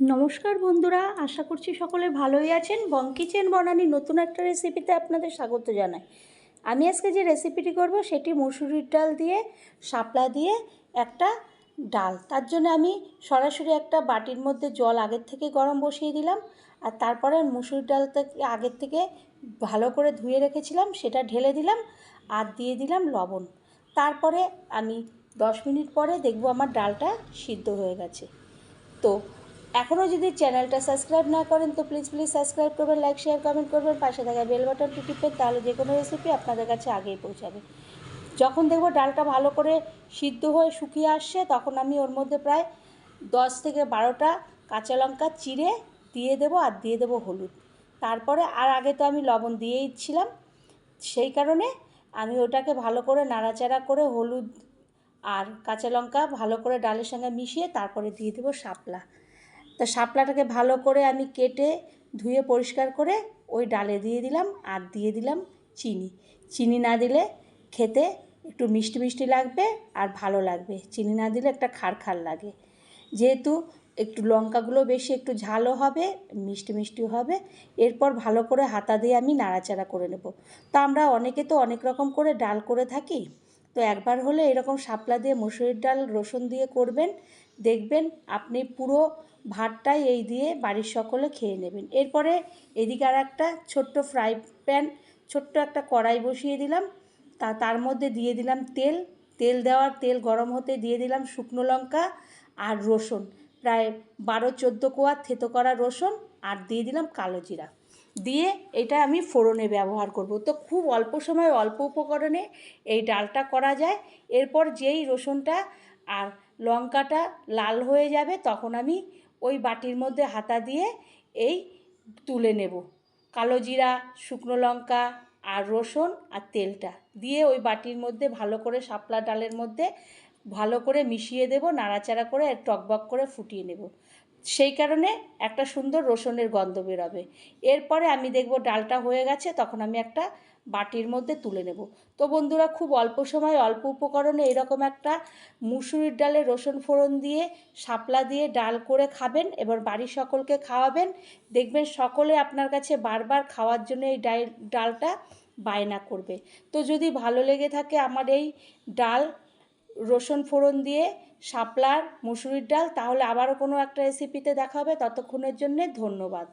নমস্কার বন্ধুরা, আশা করছি সকলে ভালোই আছেন। বং কিচেন বনানি নতুন একটা রেসিপিতে আপনাদের স্বাগত জানাই। আমি আজকে যে রেসিপিটি করব, সেটি মসুরির ডাল দিয়ে, শাপলা দিয়ে একটা ডাল। তার জন্য আমি সরাসরি একটা বাটির মধ্যে জল আগের থেকে গরম বসিয়ে দিলাম আর তারপরে মুসুরির ডালটা আগের থেকে ভালো করে ধুয়ে রেখেছিলাম, সেটা ঢেলে দিলাম আর দিয়ে দিলাম লবণ। তারপরে আমি দশ মিনিট পরে দেখব আমার ডালটা সিদ্ধ হয়ে গেছে। তো এখনও যদি চ্যানেলটা সাবস্ক্রাইব না করেন, তো প্লিজ প্লিজ সাবস্ক্রাইব করবেন লাইক শেয়ার কমেন্ট করবেন, পাশে থাকা বেল বাটনটি টিপবেন তাহলে যে কোনো রেসিপি আপনাদের কাছে আগেই পৌঁছাবে। যখন দেখব ডালটা ভালো করে সিদ্ধ হয়ে শুকিয়ে আসছে, তখন আমি ওর মধ্যে প্রায় দশ থেকে বারোটা কাঁচা লঙ্কা চিড়ে দিয়ে দেবো আর দিয়ে দেবো হলুদ। তারপরে আর আগে তো আমি লবণ দিয়েই ছিলাম, সেই কারণে আমি ওটাকে ভালো করে নাড়াচাড়া করে হলুদ আর কাঁচা লঙ্কা ভালো করে ডালের সঙ্গে মিশিয়ে তারপরে দিয়ে দেবো শাপলা। তা শাপলাটাকে ভালো করে আমি কেটে ধুয়ে পরিষ্কার করে ওই ডালে দিয়ে দিলাম আর দিয়ে দিলাম চিনি। চিনি না দিলে খেতে একটু মিষ্টি মিষ্টি লাগবে আর ভালো লাগবে। চিনি না দিলে একটা খার খার লাগে। যেহেতু একটু লঙ্কাগুলো বেশি একটু ঝালও হবে, মিষ্টি মিষ্টি হবে, এরপর ভালো করে হাতা দিয়ে আমি নাড়াচাড়া করে নেব। তা আমরা অনেকে তো অনেক রকম করে ডাল করে থাকি, তো একবার হলে এরকম শাপলা দিয়ে মুসুরির ডাল রসুন দিয়ে করবেন দেখবেন আপনি পুরো ভাতটাই এই দিয়ে বাড়ির সকলে খেয়ে নেবেন। এরপরে এদিকে আর একটা ছোট্ট ফ্রাই প্যান, ছোট্ট একটা কড়াই বসিয়ে দিলাম। তা, তার মধ্যে দিয়ে দিলাম তেল। তেল দেওয়ার, তেল গরম হতে দিয়ে দিলাম শুকনো লঙ্কা আর রসুন। প্রায় বারো চোদ্দ কোয়া থেতো করা রসুন আর দিয়ে দিলাম কালো জিরা। দিয়ে এটা আমি ফোড়নে ব্যবহার করব। তো খুব অল্প সময় অল্প উপকরণে এই ডালটা করা যায়। এরপর যেই রসুনটা আর লঙ্কাটা লাল হয়ে যাবে, তখন আমি ওই বাটির মধ্যে হাতা দিয়ে এই তুলে নেব। কালো জিরা, শুকনো লঙ্কা আর রসুন আর তেলটা দিয়ে ওই বাটির মধ্যে ভালো করে শাপলা ডালের মধ্যে ভালো করে মিশিয়ে দেব, নাড়াচাড়া করে টকবক করে ফুটিয়ে নেব। সেই কারণে একটা সুন্দর রসুনের গন্ধ বেরোবে। এরপরে আমি দেখব ডালটা হয়ে গেছে, তখন আমি একটা বাটির মধ্যে তুলে নেব। তো বন্ধুরা, খুব অল্প সময় অল্প উপকরণে এরকম একটা মুসুরির ডালে রসুন ফোড়ন দিয়ে শাপলা দিয়ে ডাল করে খাবেন, এবার বাড়ির সকলকে খাওয়াবেন। দেখবেন সকলে আপনার কাছে বারবার খাওয়ার জন্য এই ডাল ডালটা বায়না করবে। তো যদি ভালো লেগে থাকে আমার এই ডাল রসুন ফোড়ন দিয়ে, শাপলার, মুসুরির ডাল, তাহলে আবারও কোনো একটা রেসিপিতে দেখা হবে। ততক্ষণের জন্যে ধন্যবাদ।